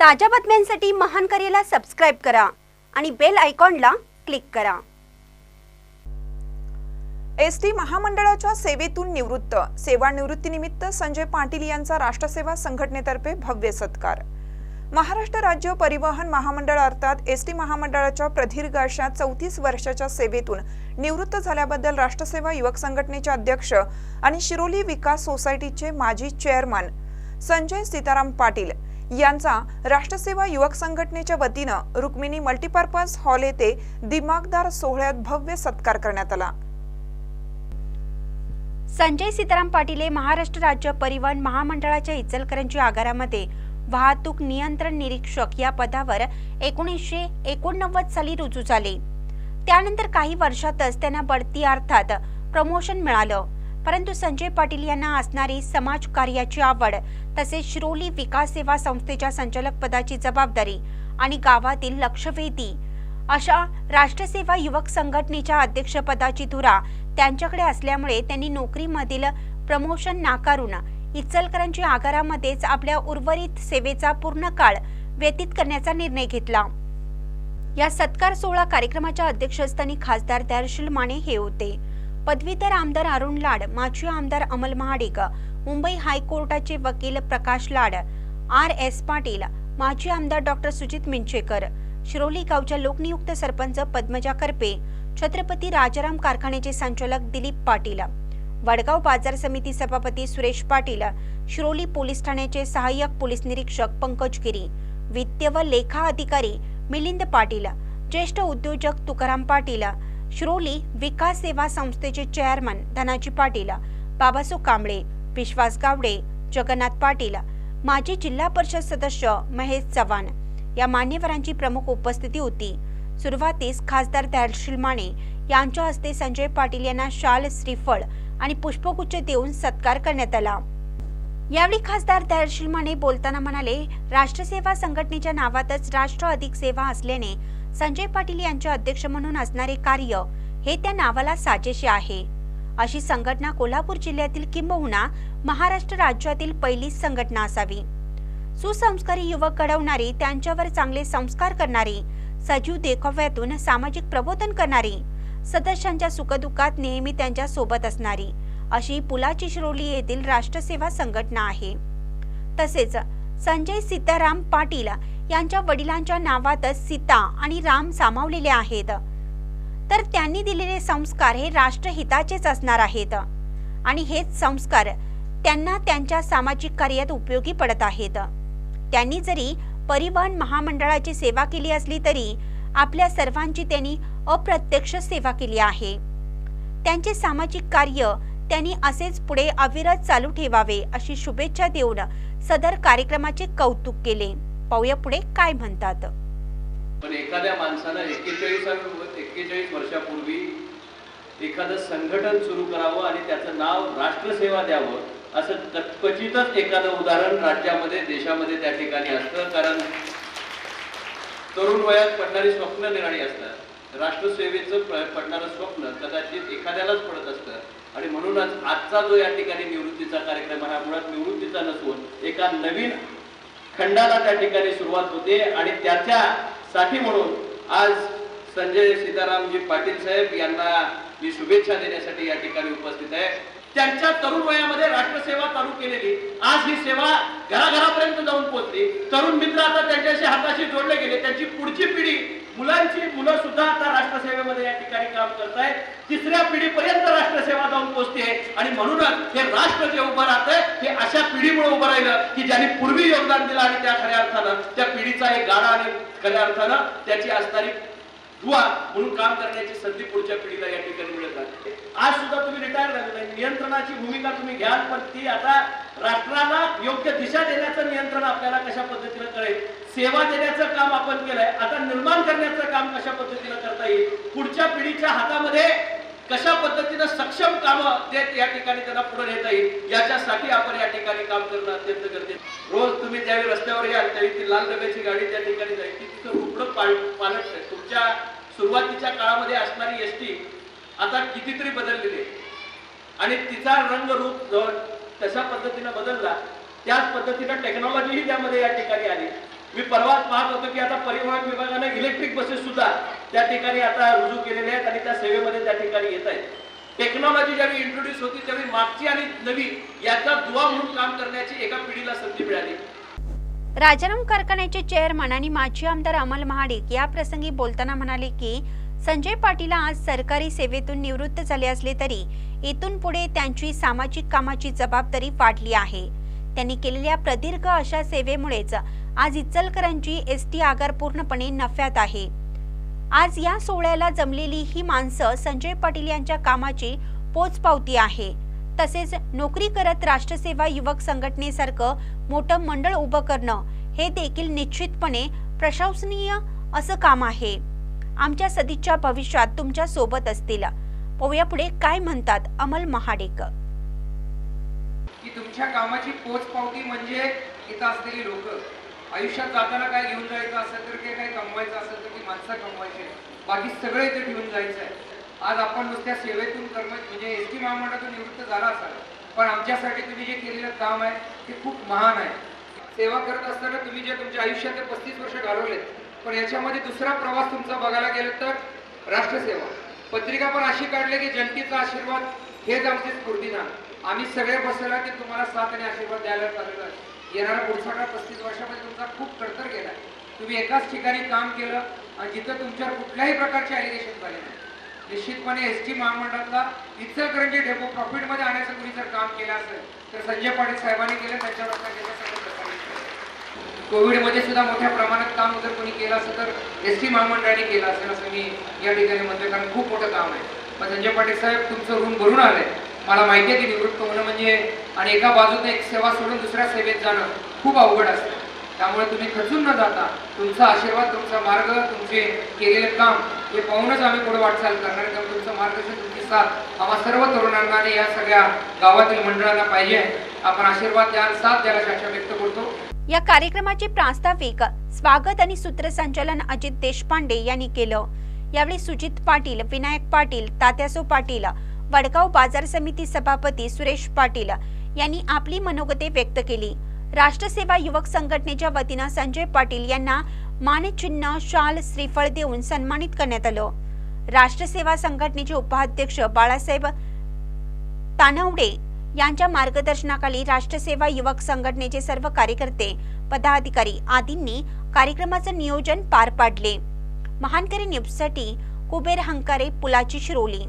ताज्या बातम्यांसाठी महान करेला सबस्क्राईब करा आणि बेल आयकॉनला क्लिक करा. एस टी महामंडळाच्या सेवेतून निवृत्त. सेवानिवृत्तीनिमित्त संजय पाटील यांचा राष्ट्रसेवा संघटनेतर्फे भव्य सत्कार. महाराष्ट्र राज्य परिवहन महामंडळ अर्थात एस टी महामंडळाच्या प्रदीर्घ अशा चौतीस वर्षाच्या सेवेतून निवृत्त झाल्याबद्दल राष्ट्रसेवा युवक संघटनेचे अध्यक्ष आणि शिरोली विकास सोसायटीचे माजी चेअरमन संजय सीताराम पाटील यांचा राष्ट्रसेवा युवक संघटनेच्या वतीनं रुक्मिणी मल्टीपर्पज हॉल येथे दिमागदार सोहळ्यात भव्य सत्कार करण्यात आला. संजय सीताराम पाटील हे महाराष्ट्र राज्य परिवहन महामंडळाच्या इचलकरंजी आगारामध्ये वाहतूक नियंत्रण निरीक्षक या पदावर एकोणीसशे एकोणनव्वद साली रुजू झाले. त्यानंतर काही वर्षातच त्यांना बढती अर्थात प्रमोशन मिळालं. परंतु संजय पाटील यांना असणारी समाज कार्याची आवड तसेच शिरोली विकास सेवा संस्थेच्या संचालक पदाची जबाबदारी आणि गावातील लक्षवेधी अशा राष्ट्रसेवा युवक संघटनेच्या अध्यक्षपदाची धुरा त्यांच्याकडे असल्यामुळे त्यांनी नोकरीमधील प्रमोशन नाकारून इचलकरांच्या आगारामध्येच आपल्या उर्वरित सेवेचा पूर्ण काळ व्यतीत करण्याचा निर्णय घेतला. या सत्कार सोहळा कार्यक्रमाच्या अध्यक्षस्थानी खासदार दर्शील माने हे होते. पदवीधर आमदार अरुण लाड माजी आमदार अमल महाडिक मुंबई हायकोर्टाचे वकील प्रकाश लाड आर एस पाटील माजी आमदार डॉक्टर सुजित मिंचेकर शिरोली गावच्या लोकनियुक्त सरपंच पद्मजा करपे छत्रपती राजाराम कारखान्याचे संचालक दिलीप पाटील वडगाव बाजार समिती सभापती सुरेश पाटील शिरोली पोलीस ठाण्याचे सहाय्यक पोलीस निरीक्षक पंकज गिरी वित्त व लेखा अधिकारी मिलिंद पाटील ज्येष्ठ उद्योजक तुकाराम पाटील श्रोली विकास सेवा संस्थेचे चेअरमन धनाजी पाटील बाबासो कांबळे विश्वास गावडे जगन्नाथ पाटील माजी जिल्हा परिषद सदस्य महेश चव्हाण. या मान्यवरांची प्रमुख उपस्थिती होती. सुरुवातीस खासदार दर्शील माने यांच्या हस्ते संजय पाटील यांना शाल श्रीफळ आणि पुष्पगुच्छ देऊन सत्कार करण्यात आला. यावेळी खासदार दर्शील माने बोलताना म्हणाले राष्ट्रसेवा संघटनेच्या नावातच राष्ट्र अधिक सेवा असल्याने संजय पाटील यांचे अध्यक्ष म्हणून असणारे कार्य हे त्या नावाला साजेसे आहे. अशी संघटना कोल्हापूर जिल्ह्यातील किंबहुना महाराष्ट्र राज्यातील पहिलीच संघटना असावी. सुसंस्कारी युवक घडवणारी त्यांच्यावर चांगले संस्कार करणारी सजीव देखाव्यातून सामाजिक प्रबोधन करणारी सदस्यांच्या सुखदुःखात नेहमी त्यांच्यासोबत असणारी अशी पुलाची शिरोली येथील राष्ट्रसेवा संघटना आहे. तसेच संजय सीताराम पाटील यांच्या वडिलांच्या नावातच सीता आणि राम सामावलेले आहेत. तर त्यांनी दिलेले संस्कार हे राष्ट्रहिताचेच असणार आहेत. आणि हेच संस्कार त्यांना त्यांच्या सामाजिक कार्यात उपयोगी पडत आहेत. त्यांनी जरी परिवहन महामंडळाची सेवा केली असली तरी आपल्या सर्वांची त्यांनी अप्रत्यक्ष सेवा केली आहे. त्यांचे सामाजिक कार्य त्यांनी असेच पुढे अविरत चालू ठेवावे अशी शुभेच्छा देऊन सदर कार्यक्रमाचे कौतुक केले. पाहूया पुढे काय म्हणतात. पण एखाद्या माणसानं एक्केचाळीस एक्केचाळीस वर्षापूर्वी एखादं संघटन सुरू करावं आणि त्याचं नाव राष्ट्रसेवा द्यावं असं क- क्वचितच एखादं उदाहरण राज्यामध्ये देशामध्ये त्या ठिकाणी असतं. कारण तरुण वयात पडणारी स्वप्न निराळी असतात. राष्ट्रसेवेचं पडणारं स्वप्न कदाचित एखाद्यालाच पडत असतं. आणि म्हणूनच आजचा जो या ठिकाणी निवृत्तीचा कार्यक्रम आहे हा मुळात निवृत्तीचा नसून एका नवीन खंडाला त्या ठिकाणी सुरुवात होते आणि त्याच्यासाठी म्हणून आज संजय सीतारामजी पाटील साहेब यांना मी शुभेच्छा देण्यासाठी या ठिकाणी उपस्थित आहे. त्यांच्या तरुण वयामध्ये राष्ट्रसेवा चालू केलेली. आज ही सेवा घराघरापर्यंत जाऊन पोहोचली. तरुण मित्र आता त्यांच्याशी हाताशी जोडले गेले. त्यांची पुढची पिढी मुलांची मुलं सुद्धा आता राष्ट्रसेवेमध्ये या ठिकाणी काम करत आहेत तिसऱ्या पिढीपर्यंत राष्ट्रसेवा जाऊन पोहोचते आणि म्हणूनच हे राष्ट्र जे उभं राहतंय हे अशा पिढीमुळे उभं राहिलं की ज्यांनी पूर्वी योगदान दिलं आणि त्या खऱ्या अर्थानं त्या पिढीचा एक गाडा आणि खऱ्या अर्थानं त्याची असणारी दुवा म्हणून काम करण्याची संधी पुढच्या पिढीला या ठिकाणी मिळत आहे आज सुद्धा तुम्ही रिटायर झाले नाही नियंत्रणाची भूमिका तुम्ही घ्याल पण ती आता राष्ट्राला योग्य दिशा देण्याचं नियंत्रण आपल्याला कशा पद्धतीनं कळेल? सेवा देण्याचं काम आपण केलंय. आता निर्माण करण्याचं काम कशा पद्धतीनं करता येईल? पुढच्या पिढीच्या हातामध्ये कशा पद्धतीनं सक्षम कामं ते या ठिकाणी त्यांना पुढे नेता येईल याच्यासाठी आपण या ठिकाणी काम करणं अत्यंत गरजेचं रोज तुम्ही ज्यावेळी रस्त्यावर याल त्यावेळी ती लाल डब्याची गाडी त्या ठिकाणी जाईल. ती तिथं रुग्ण पाल पालट तुमच्या सुरुवातीच्या काळामध्ये असणारी एस टी आता कितीतरी बदललेली आहे. आणि तिचा रंग रूप जवळ तशा पद्धतीनं बदलला त्याच पद्धतीनं टेक्नॉलॉजीही त्यामध्ये या ठिकाणी आली. मी परवाच पाहत होतो की आता परिवहन विभागानं इलेक्ट्रिक बसेस सुद्धा त्या ठिकाणी आता रुजू केलेल्या आहेत आणि त्या सेवेमध्ये त्या ठिकाणी येत आहेत. टेक्नॉलॉजी ज्यावेळी इंट्रोड्यूस होती त्यावेळी मागची आणि नवी याचा दुवा म्हणून काम करण्याची एका पिढीला संधी मिळाली. राजाराम कारखान्याचे चेअरमन आणि माजी आमदार अमल महाडिक या प्रसंगी बोलताना म्हणाले की संजय पाटील आज सरकारी सेवेतून निवृत्त झाले असले तरी इथून पुढे त्यांची सामाजिक कामाची जबाबदारी वाढली आहे. त्यांनी केलेल्या प्रदीर्घ अशा सेवेमुळेच आज इचलकरांची एस टी आगार पूर्णपणे नफ्यात आहे. आज या सोहळ्याला जमलेली ही माणसं संजय पाटील यांच्या कामाची पोचपावती आहे. तसेच नोकरी करत राष्ट्रसेवा युवक संघटनेसारखं मोठं मंडळ उभं करणं हे देखील निश्चितपणे प्रशंसनीय असं काम आहे. आमच्या सदिच्छा भविष्यात तुमच्यासोबत असतील. पाहूया पुढे काय म्हणतात अमल महाडेक की तुमच्या कामाची पोचपावती म्हणजे इथं असलेली लोक. आयुष्यात जाताना काय घेऊन जायचं असेल तर ते काय कमवायचं असेल तर ती माणसं कमवायची बाकी सगळं इथे ठेवून जायचं आहे. आज आपण नुसत्या सेवेतून कर्म म्हणजे एस टी महामंडळातून निवृत्त झाला असाल पण आमच्यासाठी तुम्ही जे केलेलं काम आहे ते खूप महान आहे. सेवा करत असताना तुम्ही जे तुमच्या आयुष्यात पस्तीस वर्ष घालवलेत पण याच्यामध्ये दुसरा प्रवास तुमचा बघायला गेलं तर राष्ट्रसेवा. पत्रिका पण अशी काढली की जनतेचा आशीर्वाद हेच आमचे स्फूर्तीना आम्ही सगळे बसलेला की तुम्हाला साथ आणि आशीर्वाद द्यायला चाललेला आहे येणारा पुढचा काळ पस्तीस वर्षामध्ये तुमचा खूप कडतर गेला तुम्ही एकाच ठिकाणी काम केलं आणि जिथं तुमच्यावर कुठल्याही प्रकारचे अलिगेशन झाले नाही. निश्चितपणे एस टी महामंडळातला इचलकरंजी डेपो प्रॉफिटमध्ये आणण्याचं कुणी जर काम केलं असेल तर संजय पाटील साहेबांनी केलं त्यांच्यावर कोविडमध्ये सुद्धा मोठ्या प्रमाणात काम जर कोणी केलं असेल तर एस टी महामंडळाने केलं असेल असं मी या ठिकाणी म्हणतोय कारण खूप मोठं काम आहे. पण संजय पाटील साहेब तुमचं ऋण भरून आलंय. मला माहिती आहे की निवृत्त होणं म्हणजे आणि एका बाजूने एक सेवा सोडून दुसऱ्या सेवेत जाणं खूप अवघड असतं. त्यामुळे तुम्ही खचून न जाता तुमचा आशीर्वाद तुमचा मार्ग तुमचे केलेले काम हे पाहूनच आम्ही पुढे वाटचाल करणार त्यामुळे तुमचं मार्गदर्शन तुमची साथ आम्हा सर्व तरुणांना आणि या सगळ्या गावातील मंडळांना पाहिजे आपण आशीर्वाद द्याल साथ द्यायला शाक्षा व्यक्त करतो. या कार्यक्रमाचे प्रास्ताविक स्वागत आणि सूत्रसंचालन अजित देशपांडे यांनी केलं. यावेळी सुजित पाटील विनायक पाटील तात्यासो पाटील वडगाव बाजार समिती सभापती सुरेश पाटील यांनी आपली मनोगते व्यक्त केली. राष्ट्रसेवा युवक संघटनेच्या वतीनं संजय पाटील यांना मानचिन्ह शाल श्रीफळ देऊन सन्मानित करण्यात आलं. राष्ट्रसेवा संघटनेचे उपाध्यक्ष बाळासाहेब तानवडे यांच्या मार्गदर्शनाखाली राष्ट्रसेवा युवक संघटनेचे सर्व कार्यकर्ते पदाधिकारी आदींनी कार्यक्रमाचं नियोजन पार पाडले. महानकरी न्यूजसाठी कुबेर हंकारे पुलाची शिरोली.